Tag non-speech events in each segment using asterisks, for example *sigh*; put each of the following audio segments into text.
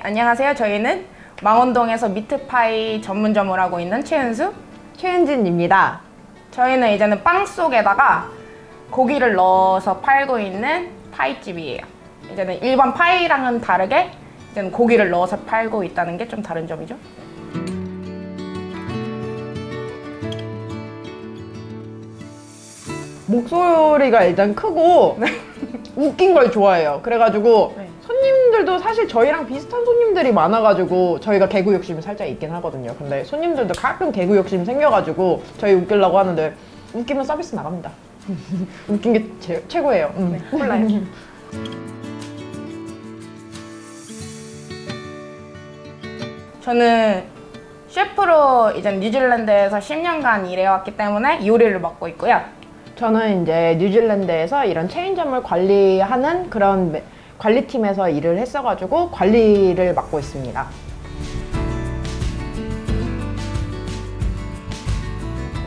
안녕하세요. 저희는 망원동에서 미트파이 전문점을 하고 있는 최은수. 최은진입니다. 저희는 이제는 빵 속에다가 고기를 넣어서 팔고 있는 파이집이에요. 이제는 일반 파이랑은 다르게 이제는 고기를 넣어서 팔고 있다는 게 좀 다른 점이죠. 목소리가 일단 크고 웃긴 걸 좋아해요. 그래가지고 네. 손님들도 사실 저희랑 비슷한 손님들이 많아가지고 저희가 개그 욕심이 살짝 있긴 하거든요. 근데 손님들도 가끔 개그 욕심 생겨가지고 저희 웃기려고 하는데 웃기면 서비스 나갑니다. *laughs* 웃긴 게 제- 최고예요. 음. 네. *laughs* 저는 셰프로 이제 뉴질랜드에서 10년간 일해왔기 때문에 요리를 맡고 있고요. 저는 이제 뉴질랜드에서 이런 체인점을 관리하는 그런 매- 관리팀에서 일을 했어가지고 관리를 맡고 있습니다.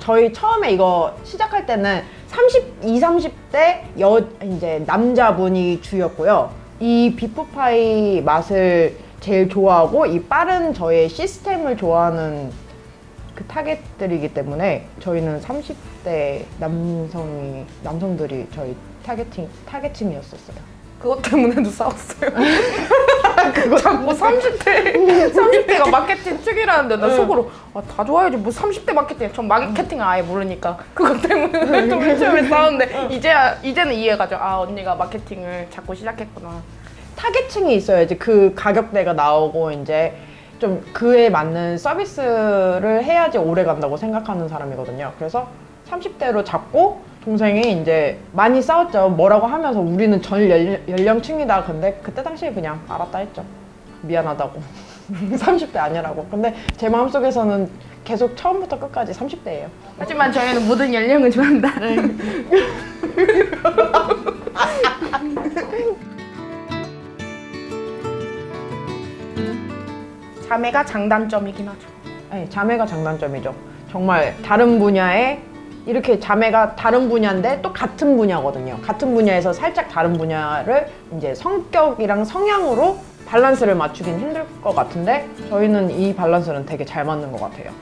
저희 처음에 이거 시작할 때는 32, 30대 여 이제 남자분이 주였고요. 이 비프파이 맛을 제일 좋아하고 이 빠른 저의 시스템을 좋아하는 그 타겟들이기 때문에 저희는 30대 남성이 남성들이 저희 타겟팅 타겟층이었었어요. 그것 때문에도 싸웠어요. *laughs* 그거 자꾸 30대 30대가 *laughs* 마케팅 축이라는데 나 속으로 아, 다 좋아야지 뭐 30대 마케팅 전 마케팅을 아예 모르니까 그것 때문에 좀 처음에 *laughs* 싸웠는데 이제야 이제는 이해가죠. 아 언니가 마케팅을 자꾸 시작했구나. 타겟층이 있어야지 그 가격대가 나오고 이제 좀 그에 맞는 서비스를 해야지 오래 간다고 생각하는 사람이거든요. 그래서 30대로 잡고 동생이 이제 많이 싸웠죠. 뭐라고 하면서 우리는 전 연- 연령 층이다. 근데 그때 당시에 그냥 알았다 했죠. 미안하다고. *laughs* 30대 아니라고. 근데 제 마음속에서는 계속 처음부터 끝까지 30대예요. 하지만 저희는 모든 연령을 좋아한다. 자매가 장단점이긴 하죠. 네, 자매가 장단점이죠. 정말 다른 분야에 이렇게 자매가 다른 분야인데 또 같은 분야거든요. 같은 분야에서 살짝 다른 분야를 이제 성격이랑 성향으로 밸런스를 맞추긴 힘들 것 같은데 저희는 이 밸런스는 되게 잘 맞는 것 같아요.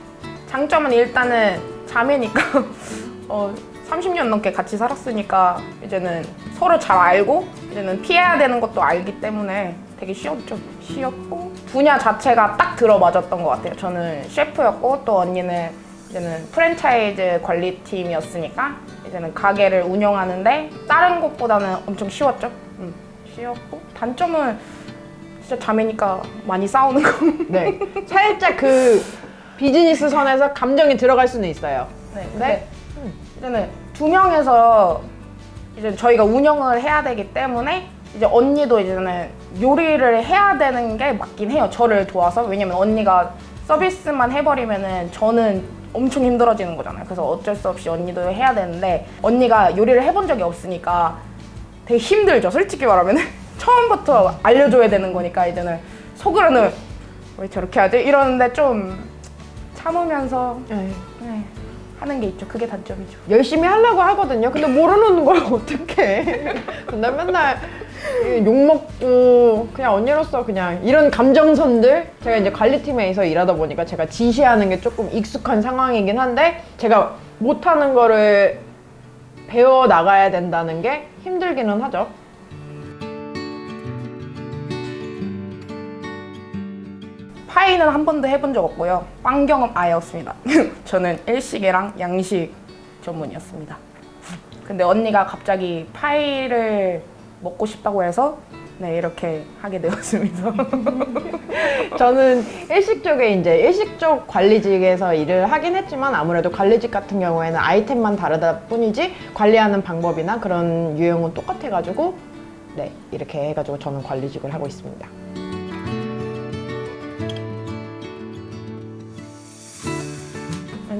장점은 일단은 자매니까 *laughs* 어, 30년 넘게 같이 살았으니까 이제는 서로 잘 알고 이제는 피해야 되는 것도 알기 때문에 되게 쉬웠죠. 쉬웠고 분야 자체가 딱 들어맞았던 것 같아요. 저는 셰프였고 또 언니는 이제는 프랜차이즈 관리팀이었으니까 이제는 가게를 운영하는데 다른 곳보다는 엄청 쉬웠죠. 음, 쉬웠고 단점은 진짜 자매니까 많이 싸우는 거. 네, 살짝 그 비즈니스 선에서 감정이 들어갈 수는 있어요. 네, 네. 근데 이제는 두 명에서 이제 저희가 운영을 해야 되기 때문에 이제 언니도 이제는 요리를 해야 되는 게 맞긴 해요. 저를 도와서 왜냐면 언니가 서비스만 해버리면은 저는 엄청 힘들어지는 거잖아요. 그래서 어쩔 수 없이 언니도 해야 되는데 언니가 요리를 해본 적이 없으니까 되게 힘들죠. 솔직히 말하면 *laughs* 처음부터 알려줘야 되는 거니까 이제는 속으로는 왜 저렇게 하지 이러는데 좀 참으면서 네. 네, 하는 게 있죠. 그게 단점이죠. 열심히 하려고 하거든요. 근데 모르는 걸 *laughs* 어떡해. 근데 맨날 욕 먹고 그냥 언니로서 그냥 이런 감정선들 제가 이제 관리팀에서 일하다 보니까 제가 지시하는 게 조금 익숙한 상황이긴 한데 제가 못하는 거를 배워 나가야 된다는 게 힘들기는 하죠. 파이는 한 번도 해본 적 없고요. 빵 경험 아예 없습니다. *laughs* 저는 일식이랑 양식 전문이었습니다. 근데 언니가 갑자기 파이를 먹고 싶다고 해서 네 이렇게 하게 되었습니다. *laughs* 저는 일식 쪽에 이제 일식 쪽 관리직에서 일을 하긴 했지만 아무래도 관리직 같은 경우에는 아이템만 다르다 뿐이지 관리하는 방법이나 그런 유형은 똑같아가지고 네 이렇게 해가지고 저는 관리직을 하고 있습니다.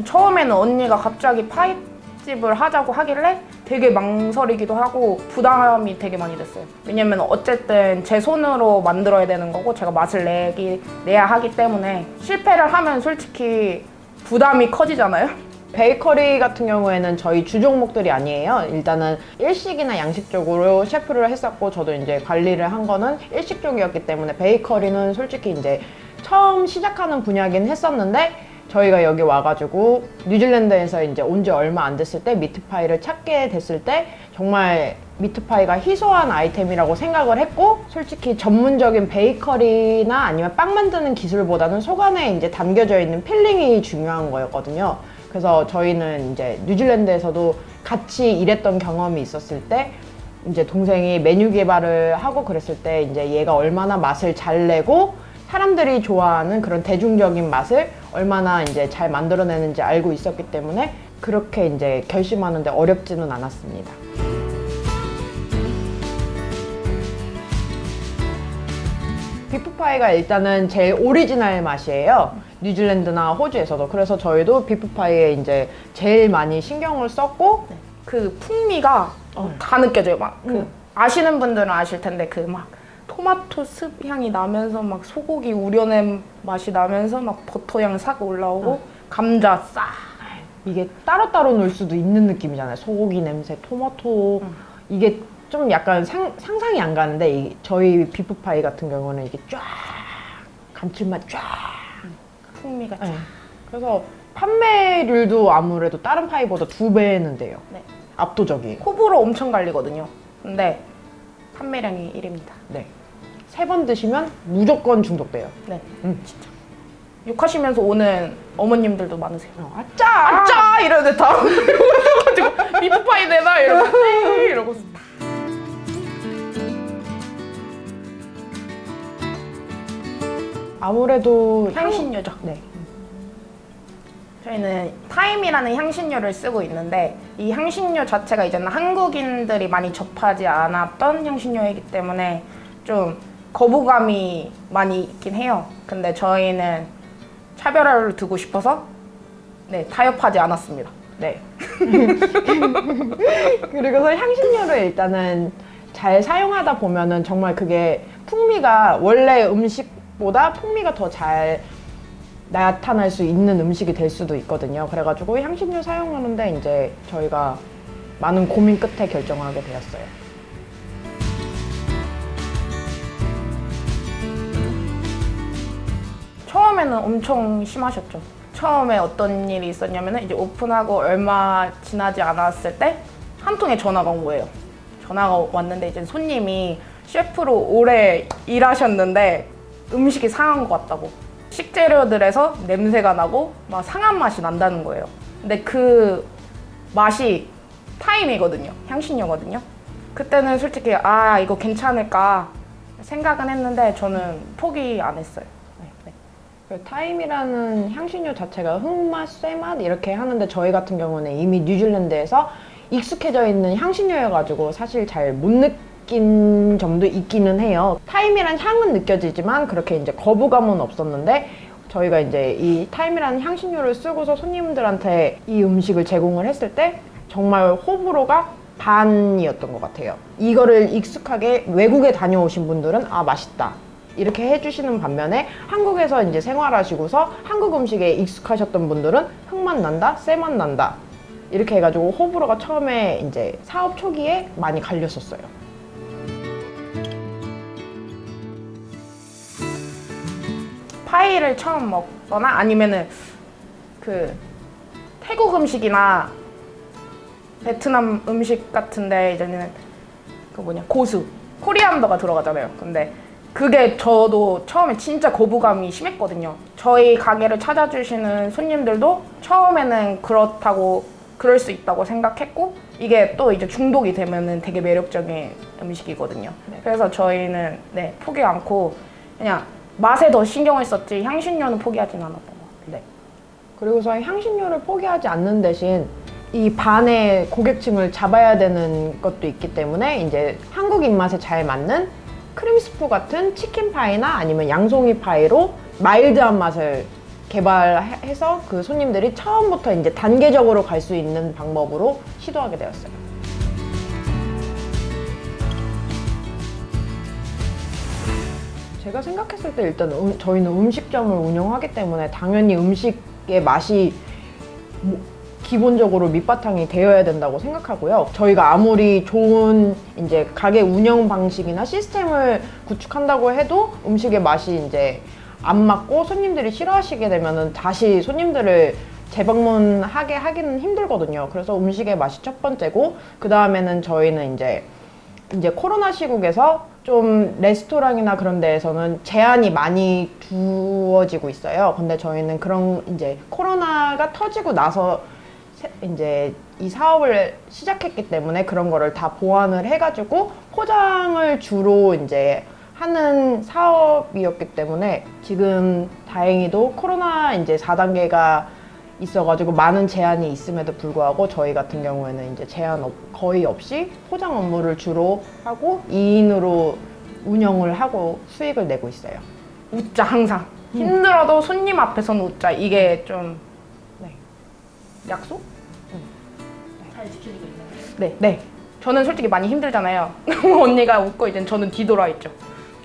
처음에는 언니가 갑자기 파이집을 하자고 하길래 되게 망설이기도 하고 부담이 되게 많이 됐어요. 왜냐면 어쨌든 제 손으로 만들어야 되는 거고 제가 맛을 내기 내야 하기 때문에 실패를 하면 솔직히 부담이 커지잖아요. 베이커리 같은 경우에는 저희 주 종목들이 아니에요. 일단은 일식이나 양식 쪽으로 셰프를 했었고 저도 이제 관리를 한 거는 일식 쪽이었기 때문에 베이커리는 솔직히 이제 처음 시작하는 분야긴 했었는데 저희가 여기 와가지고 뉴질랜드에서 이제 온 지 얼마 안 됐을 때 미트파이를 찾게 됐을 때 정말 미트파이가 희소한 아이템이라고 생각을 했고 솔직히 전문적인 베이커리나 아니면 빵 만드는 기술보다는 속 안에 이제 담겨져 있는 필링이 중요한 거였거든요. 그래서 저희는 이제 뉴질랜드에서도 같이 일했던 경험이 있었을 때 이제 동생이 메뉴 개발을 하고 그랬을 때 이제 얘가 얼마나 맛을 잘 내고 사람들이 좋아하는 그런 대중적인 맛을 얼마나 이제 잘 만들어내는지 알고 있었기 때문에 그렇게 이제 결심하는데 어렵지는 않았습니다. 비프파이가 일단은 제일 오리지널 맛이에요. 뉴질랜드나 호주에서도. 그래서 저희도 비프파이에 이제 제일 많이 신경을 썼고, 그 풍미가 어. 다 느껴져요. 막그 음. 아시는 분들은 아실 텐데 그 막 토마토 습 향이 나면서 막 소고기 우려낸 맛이 나면서 막 버터 향 싹 올라오고 감자 싹 이게 따로따로 넣을 수도 있는 느낌이잖아요. 소고기 냄새, 토마토. 음. 이게 좀 약간 상, 상상이 안 가는데, 이- 저희 비프파이 같은 경우는 이게 쫙, 감칠맛 쫙. 풍미가 쫙. 네. 그래서 판매율도 아무래도 다른 파이보다 두 배는 돼요. 네. 압도적이에요. 호불호 엄청 갈리거든요. 근데 판매량이 1위입니다. 네. 세 번 드시면 무조건 중독돼요. 네, 음. 진짜. 욕하시면서 오는 어머님들도 많으세요. 어, 아짜! 아짜 이러는데 다 오셔가지고 미트파이 내놔 이러고 네 이러고 아무래도 향- 향신료죠. 네. 저희는 타임이라는 향신료를 쓰고 있는데 이 향신료 자체가 이제는 한국인들이 많이 접하지 않았던 향신료이기 때문에 좀 거부감이 많이 있긴 해요. 근데 저희는 차별화를 두고 싶어서 네 타협하지 않았습니다. 네. *laughs* 그리고서 향신료를 일단은 잘 사용하다 보면은 정말 그게 풍미가 원래 음식보다 풍미가 더 잘 나타날 수 있는 음식이 될 수도 있거든요. 그래가지고 향신료 사용하는데 이제 저희가 많은 고민 끝에 결정하게 되었어요. 처음에는 엄청 심하셨죠. 처음에 어떤 일이 있었냐면은 이제 오픈하고 얼마 지나지 않았을 때 한 통의 전화가 온 거예요. 전화가 왔는데 이제 손님이 셰프로 오래 일하셨는데 음식이 상한 것 같다고. 식재료들에서 냄새가 나고 막 상한 맛이 난다는 거예요. 근데 그 맛이 타임이거든요. 향신료거든요. 그때는 솔직히 아 이거 괜찮을까 생각은 했는데 저는 포기 안 했어요. 그 타임이라는 향신료 자체가 흑맛, 쇠맛 이렇게 하는데 저희 같은 경우는 이미 뉴질랜드에서 익숙해져 있는 향신료여가지고 사실 잘 못 느낀 점도 있기는 해요. 타임이란 향은 느껴지지만 그렇게 이제 거부감은 없었는데 저희가 이제 이 타임이라는 향신료를 쓰고서 손님들한테 이 음식을 제공을 했을 때 정말 호불호가 반이었던 것 같아요. 이거를 익숙하게 외국에 다녀오신 분들은 아 맛있다. 이렇게 해주시는 반면에 한국에서 이제 생활하시고서 한국 음식에 익숙하셨던 분들은 흙맛 난다, 쎄맛 난다. 이렇게 해가지고 호불호가 처음에 이제 사업 초기에 많이 갈렸었어요. 파이를 처음 먹거나 아니면은 그 태국 음식이나 베트남 음식 같은데 이제는 그 뭐냐 고수 코리안더가 들어가잖아요. 근데 그게 저도 처음에 진짜 거부감이 심했거든요. 저희 가게를 찾아주시는 손님들도 처음에는 그렇다고 그럴 수 있다고 생각했고 이게 또 이제 중독이 되면은 되게 매력적인 음식이거든요. 네. 그래서 저희는 네 포기 않고 그냥 맛에 더 신경을 썼지 향신료는 포기하진 않았던 것 같아요. 네. 그리고서 향신료를 포기하지 않는 대신 이 반의 고객층을 잡아야 되는 것도 있기 때문에 이제 한국 입맛에 잘 맞는 크림스프 같은 치킨 파이나 아니면 양송이 파이로 마일드한 맛을 개발해서 그 손님들이 처음부터 이제 단계적으로 갈 수 있는 방법으로 시도하게 되었어요. 제가 생각했을 때 일단 음- 저희는 음식점을 운영하기 때문에 당연히 음식의 맛이 뭐 기본적으로 밑바탕이 되어야 된다고 생각하고요. 저희가 아무리 좋은 이제 가게 운영 방식이나 시스템을 구축한다고 해도 음식의 맛이 이제 안 맞고 손님들이 싫어하시게 되면은 다시 손님들을 재방문하게 하기는 힘들거든요. 그래서 음식의 맛이 첫 번째고 그 다음에는 저희는 이제 이제 코로나 시국에서 좀 레스토랑이나 그런 데에서는 제한이 많이 두어지고 있어요. 근데 저희는 그런 이제 코로나가 터지고 나서 세- 이제 이 사업을 시작했기 때문에 그런 거를 다 보완을 해가지고 포장을 주로 이제 하는 사업이었기 때문에 지금 다행히도 코로나 이제 4단계가 있어가지고 많은 제한이 있음에도 불구하고 저희 같은 경우에는 이제 제한 없- 거의 없이 포장 업무를 주로 하고 2인으로 운영을 하고 수익을 내고 있어요. 웃자 항상 힘들어도 손님 앞에서는 웃자 이게 좀 네. 약속? 잘 지켜지고 있나요? 네. 네. 저는 솔직히 많이 힘들잖아요. *laughs* 언니가 웃고 이제 저는 뒤돌아 있죠.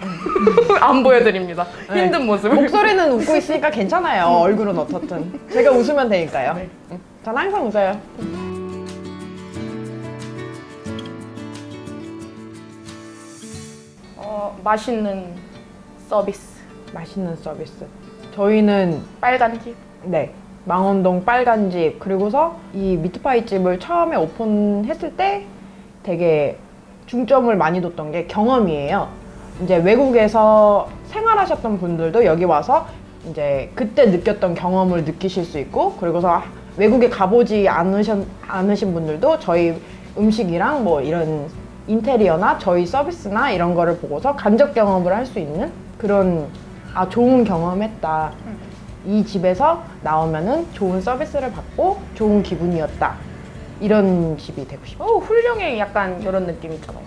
*laughs* 안 보여드립니다. 네. 힘든 모습을. 목소리는 웃고 있으니까 괜찮아요. 얼굴은 어떻든. 제가 웃으면 되니까요. 네. 응. 전 항상 웃어요. 어, 맛있는 서비스. 맛있는 서비스. 저희는 빨간 집. 네. 망원동 빨간집 그리고서 이 미트파이 집을 처음에 오픈했을 때 되게 중점을 많이 뒀던 게 경험이에요. 이제 외국에서 생활하셨던 분들도 여기 와서 이제 그때 느꼈던 경험을 느끼실 수 있고 그리고서 외국에 가보지 않으신, 않으신 분들도 저희 음식이랑 뭐 이런 인테리어나 저희 서비스나 이런 거를 보고서 간접 경험을 할 수 있는 그런 아 좋은 경험했다. 이 집에서 나오면은 좋은 서비스를 받고 좋은 기분이었다. 이런 집이 되고 싶어요. 어, 훌륭해 약간 이런 느낌 있잖아요.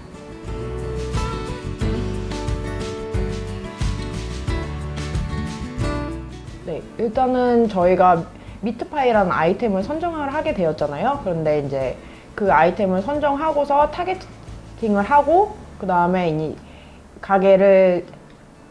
네, 일단은 저희가 미트파이라는 아이템을 선정을 하게 되었잖아요. 그런데 이제 그 아이템을 선정하고서 타겟팅을 하고 그 다음에 이 가게를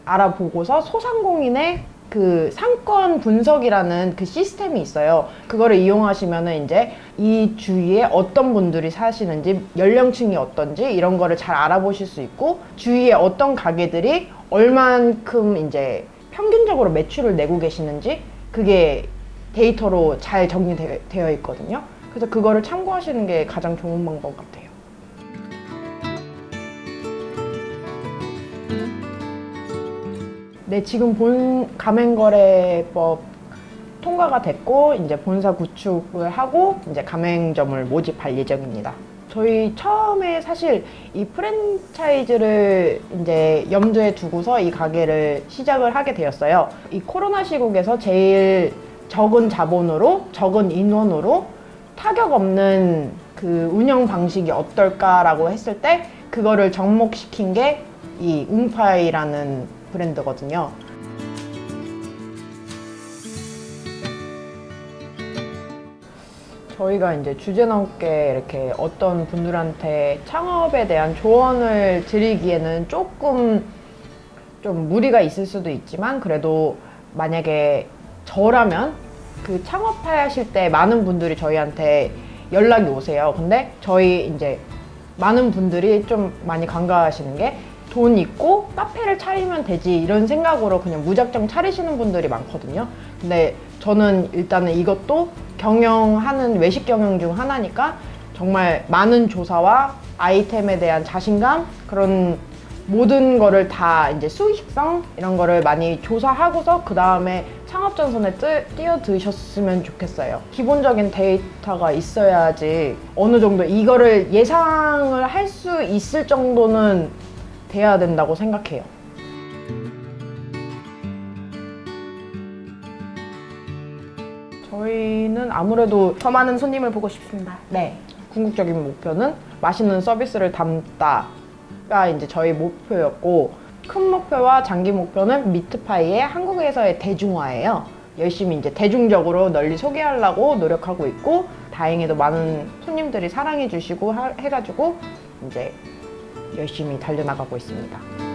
알아보고서 소상공인의 그 상권 분석이라는 그 시스템이 있어요. 그거를 이용하시면은 이제 이 주위에 어떤 분들이 사시는지, 연령층이 어떤지 이런 거를 잘 알아보실 수 있고 주위에 어떤 가게들이 얼만큼 이제 평균적으로 매출을 내고 계시는지 그게 데이터로 잘 정리되어 있거든요. 그래서 그거를 참고하시는 게 가장 좋은 방법 같아요. 네, 지금 본 가맹거래법 통과가 됐고 이제 본사 구축을 하고 이제 가맹점을 모집할 예정입니다. 저희 처음에 사실 이 프랜차이즈를 이제 염두에 두고서 이 가게를 시작을 하게 되었어요. 이 코로나 시국에서 제일 적은 자본으로 적은 인원으로 타격 없는 그 운영 방식이 어떨까라고 했을 때 그거를 접목시킨 게 이 웅파이라는 브랜드거든요. 저희가 이제 주제 넘게 이렇게 어떤 분들한테 창업에 대한 조언을 드리기에는 조금 좀 무리가 있을 수도 있지만 그래도 만약에 저라면 그 창업하실 때 많은 분들이 저희한테 연락이 오세요. 근데 저희 이제 많은 분들이 좀 많이 간과하시는 게 돈 있고 카페를 차리면 되지 이런 생각으로 그냥 무작정 차리시는 분들이 많거든요. 근데 저는 일단은 이것도 경영하는 외식 경영 중 하나니까 정말 많은 조사와 아이템에 대한 자신감 그런 모든 거를 다 이제 수익성 이런 거를 많이 조사하고서 그 다음에 창업 전선에 뜨, 뛰어드셨으면 좋겠어요. 기본적인 데이터가 있어야지 어느 정도 이거를 예상을 할 수 있을 정도는 돼야 된다고 생각해요. 저희는 아무래도 더 많은 손님을 보고 싶습니다. 네. 궁극적인 목표는 맛있는 서비스를 담다가 이제 저희 목표였고 큰 목표와 장기 목표는 미트파이의 한국에서의 대중화예요. 열심히 이제 대중적으로 널리 소개하려고 노력하고 있고 다행히도 많은 손님들이 사랑해 주시고 하- 해가지고 이제 열심히 달려나가고 있습니다.